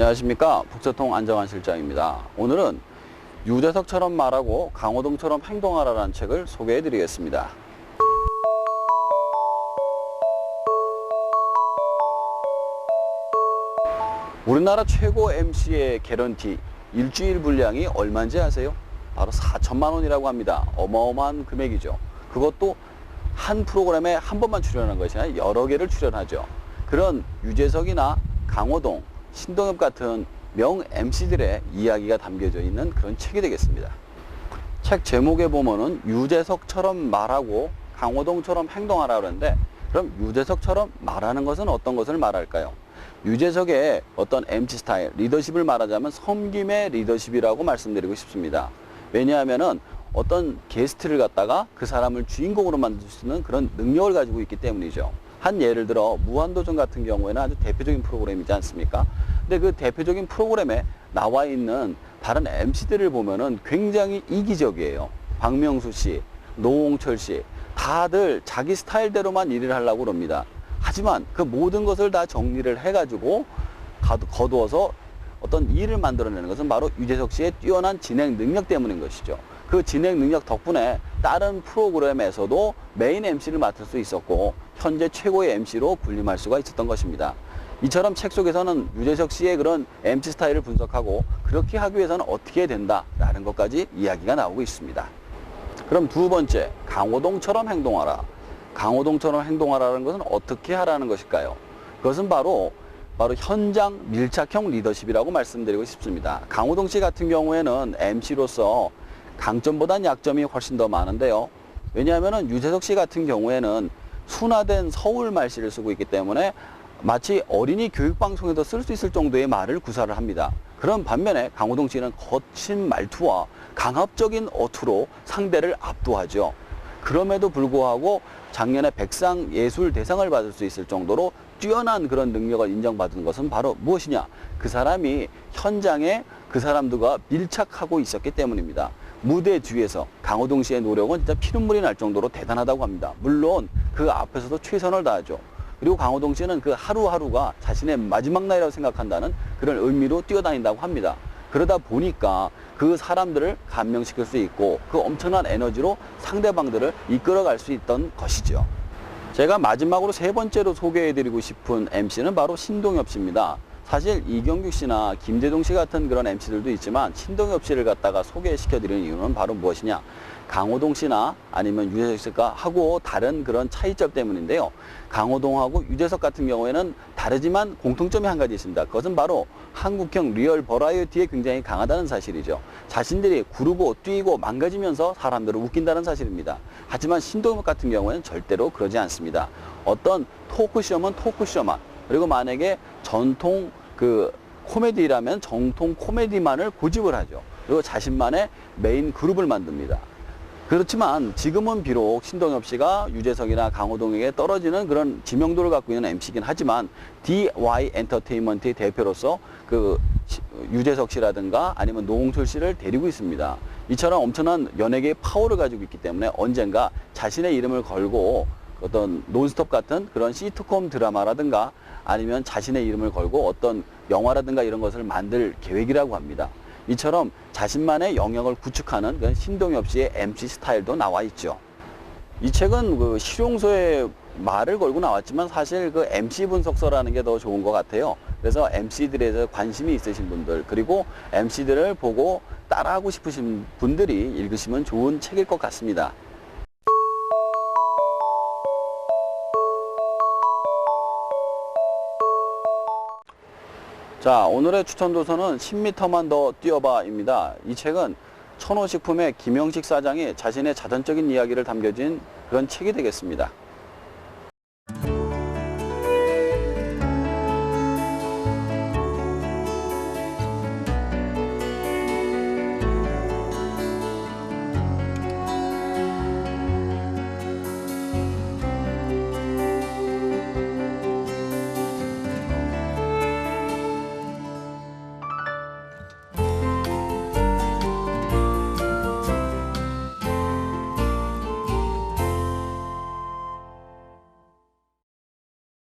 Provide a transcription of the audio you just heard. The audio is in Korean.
안녕하십니까 북서통 안정환 실장입니다. 오늘은 유재석처럼 말하고 강호동처럼 행동하라는 책을 소개해 드리겠습니다. 우리나라 최고 MC의 개런티 일주일 분량이 얼마인지 아세요? 바로 4천만 원이라고 합니다. 어마어마한 금액이죠. 그것도 한 프로그램에 한 번만 출연한 것이 아니라 여러 개를 출연하죠. 그런 유재석이나 강호동, 신동엽 같은 명 MC들의 이야기가 담겨져 있는 그런 책이 되겠습니다. 책 제목에 보면은 유재석처럼 말하고 강호동처럼 행동하라 그러는데 그럼 유재석처럼 말하는 것은 어떤 것을 말할까요? 유재석의 어떤 MC 스타일, 리더십을 말하자면 섬김의 리더십이라고 말씀드리고 싶습니다. 왜냐하면은 어떤 게스트를 갖다가 그 사람을 주인공으로 만들 수 있는 그런 능력을 가지고 있기 때문이죠. 한 예를 들어 무한도전 같은 경우에는 아주 대표적인 프로그램이지 않습니까? 근데 그 대표적인 프로그램에 나와 있는 다른 MC들을 보면은 굉장히 이기적이에요. 박명수 씨, 노홍철 씨, 다들 자기 스타일대로만 일을 하려고 그럽니다. 하지만 그 모든 것을 다 정리를 해가지고 거두어서 어떤 일을 만들어내는 것은 바로 유재석 씨의 뛰어난 진행 능력 때문인 것이죠. 그 진행 능력 덕분에 다른 프로그램에서도 메인 MC를 맡을 수 있었고 현재 최고의 MC로 군림할 수가 있었던 것입니다. 이처럼 책 속에서는 유재석 씨의 그런 MC 스타일을 분석하고 그렇게 하기 위해서는 어떻게 된다라는 것까지 이야기가 나오고 있습니다. 그럼 두 번째, 강호동처럼 행동하라. 강호동처럼 행동하라는 것은 어떻게 하라는 것일까요? 그것은 바로 바로 현장 밀착형 리더십이라고 말씀드리고 싶습니다. 강호동 씨 같은 경우에는 MC로서 강점보단 약점이 훨씬 더 많은데요. 왜냐하면 유재석 씨 같은 경우에는 순화된 서울 말씨를 쓰고 있기 때문에 마치 어린이 교육 방송에도 쓸 수 있을 정도의 말을 구사를 합니다. 그런 반면에 강호동 씨는 거친 말투와 강압적인 어투로 상대를 압도하죠. 그럼에도 불구하고 작년에 백상 예술 대상을 받을 수 있을 정도로 뛰어난 그런 능력을 인정받은 것은 바로 무엇이냐? 그 사람이 현장에 그 사람들과 밀착하고 있었기 때문입니다. 무대 뒤에서 강호동 씨의 노력은 진짜 피눈물이 날 정도로 대단하다고 합니다. 물론 그 앞에서도 최선을 다하죠. 그리고 강호동 씨는 그 하루하루가 자신의 마지막 날이라고 생각한다는 그런 의미로 뛰어다닌다고 합니다. 그러다 보니까 그 사람들을 감명시킬 수 있고 그 엄청난 에너지로 상대방들을 이끌어갈 수 있던 것이죠. 제가 마지막으로 세 번째로 소개해드리고 싶은 MC는 바로 신동엽 씨입니다. 사실 이경규 씨나 김재동 씨 같은 그런 MC들도 있지만 신동엽 씨를 갖다가 소개시켜드리는 이유는 바로 무엇이냐? 강호동 씨나 아니면 유재석 씨가 하고 다른 그런 차이점 때문인데요. 강호동하고 유재석 같은 경우에는 다르지만 공통점이 한 가지 있습니다. 그것은 바로 한국형 리얼 버라이어티에 굉장히 강하다는 사실이죠. 자신들이 구르고 뛰고 망가지면서 사람들을 웃긴다는 사실입니다. 하지만 신동엽 같은 경우에는 절대로 그러지 않습니다. 어떤 토크쇼면 토크쇼만 그리고 만약에 전통 그 코미디라면 정통 코미디만을 고집을 하죠. 그리고 자신만의 메인 그룹을 만듭니다. 그렇지만 지금은 비록 신동엽 씨가 유재석이나 강호동에게 떨어지는 그런 지명도를 갖고 있는 MC이긴 하지만 DY 엔터테인먼트의 대표로서 그 시- 유재석 씨라든가 아니면 노홍철 씨를 데리고 있습니다. 이처럼 엄청난 연예계의 파워를 가지고 있기 때문에 언젠가 자신의 이름을 걸고 어떤 논스톱 같은 그런 시트콤 드라마라든가 아니면 자신의 이름을 걸고 어떤 영화라든가 이런 것을 만들 계획이라고 합니다. 이처럼 자신만의 영역을 구축하는 그런 신동엽 씨의 MC 스타일도 나와 있죠. 이 책은 그 실용서에 말을 걸고 나왔지만 사실 그 MC 분석서라는 게 더 좋은 것 같아요. 그래서 MC들에 대해서 관심이 있으신 분들 그리고 MC들을 보고 따라하고 싶으신 분들이 읽으시면 좋은 책일 것 같습니다. 자, 오늘의 추천 도서는 10m만 더 뛰어봐 입니다. 이 책은 천호식품의 김영식 사장이 자신의 자전적인 이야기를 담겨진 그런 책이 되겠습니다.